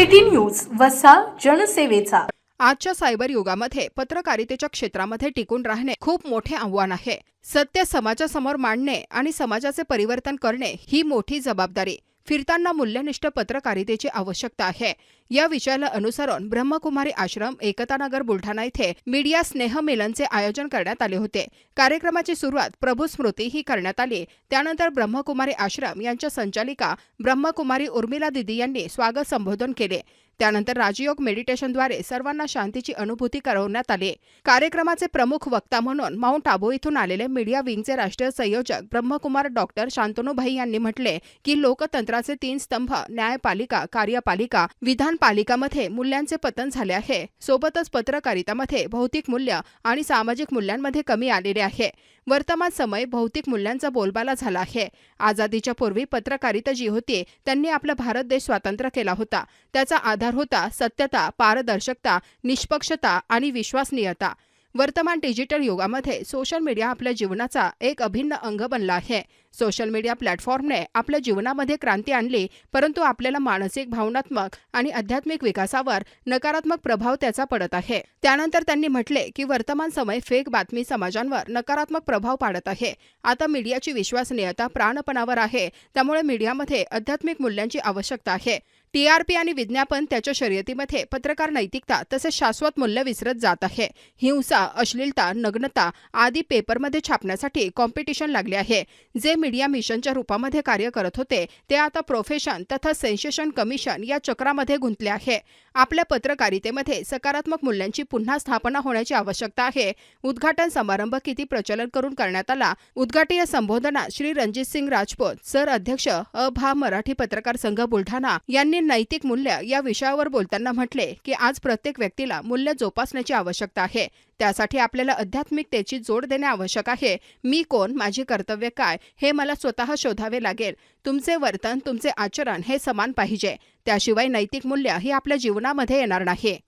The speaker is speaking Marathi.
City news वसा जनसेवेचा. आजच्या सायबर युगामध्ये पत्रकारितेच्या क्षेत्रामध्ये टिकून राहणे खूप मोठे आव्हान आहे. सत्य समाजासमोर मांडणे आणि समाजाचे परिवर्तन करणे ही मोठी जबाबदारी. फिरताना मूल्यनिष्ठ पत्रकारितेची आवश्यकता आहे. या विषयाला अनुसरून ब्रह्मकुमारी आश्रम एकतानगर बुलढाणा येथे मीडिया स्नेहमेलनचे आयोजन करण्यात आले होते. कार्यक्रमाची सुरुवात प्रभू स्मृती ही करण्यात आली. त्यानंतर ब्रह्मकुमारी आश्रम यांच्या संचालिका ब्रह्मकुमारी उर्मिला दिदी यांनी स्वागत संबोधन केले. त्यानंतर राजयोग मेडिटेशनद्वारे सर्वांना शांतीची अनुभूती करवण्यात आली. कार्यक्रमाचे प्रमुख वक्ता म्हणून माउंट आबू इथून आलेले मीडिया विंगचे राष्ट्रीय संयोजक ब्रह्मकुमार डॉक्टर शांतनुभाई यांनी म्हटले की लोकतंत्राचे तीन स्तंभ न्यायपालिका कार्यपालिका विधानपालिकामध्ये मूल्यांचे पतन झाले आहे. सोबतच पत्रकारितामध्ये भौतिक मूल्य आणि सामाजिक मूल्यांमध्ये कमी आलेले आहे. वर्तमान समय भौतिक मूल्यांचा बोलबाला झाला आहे. आझादीच्या पूर्वी पत्रकारिता जी होती त्यांनी आपला भारत देश स्वातंत्र्य केला होता. त्याचा आधार होता सत्यता पारदर्शकता निष्पक्षता आणि विश्वसनीयता. वर्तमान डिजिटल युगामध्ये सोशल मीडिया आपल्या जीवनाचा एक अभिन्न अंग बनला आहे. सोशल मीडिया प्लॅटफॉर्मने आपल्या जीवनामध्ये क्रांती आणली परंतु आपल्याला मानसिक भावनात्मक आणि आध्यात्मिक विकासावर नकारात्मक प्रभाव त्याचा पडत आहे. त्यानंतर त्यांनी म्हटले की वर्तमान समय फेक बातमी समाजांवर नकारात्मक प्रभाव पाडत आहे. आता मीडियाची विश्वसनीयता प्राणपणावर आहे त्यामुळे मीडियामध्ये आध्यात्मिक मूल्यांची आवश्यकता आहे. टीआरपी आणि विज्ञापन त्याच्या शर्यतीमध्ये पत्रकार नैतिकता तसेच शाश्वत मूल्य विसरत जात आहे. हिंसा अश्लीलता नग्नता आदी पेपरमध्ये छापण्यासाठी कॉम्पिटिशन लागले आहे. जे मीडिया मिशनच्या रूपामध्ये कार्य करत होते ते आता प्रोफेशन तथा सेन्सेशन कमिशन या चक्रामध्ये गुंतले आहे. आपल्या पत्रकारितेमध्ये सकारात्मक मूल्यांची पुन्हा स्थापना होण्याची आवश्यकता आहे. उद्घाटन समारंभ किती प्रचलन करून करण्यात आला? उद्घाटीय संबोधनात श्री रणजित सिंग राजपूत सर अध्यक्ष अभा मराठी पत्रकार संघ बुलढाणा यांनी नैतिक मूल्य या विषयावर बोलताना म्हटले की आज प्रत्येक व्यक्तीला मूल्य जोपासण्याची आवश्यकता आहे. त्यासाठी आपल्याला आध्यात्मिकतेची जोड देणे आवश्यक आहे. मी कोण? माझी कर्तव्य काय? हे मला स्वतः शोधावे लागेल. तुमचे वर्तन तुमचे आचरण हे समान पाहिजे. त्याशिवाय नैतिक मूल्य ही आपल्या जीवनामध्ये येणार नाही.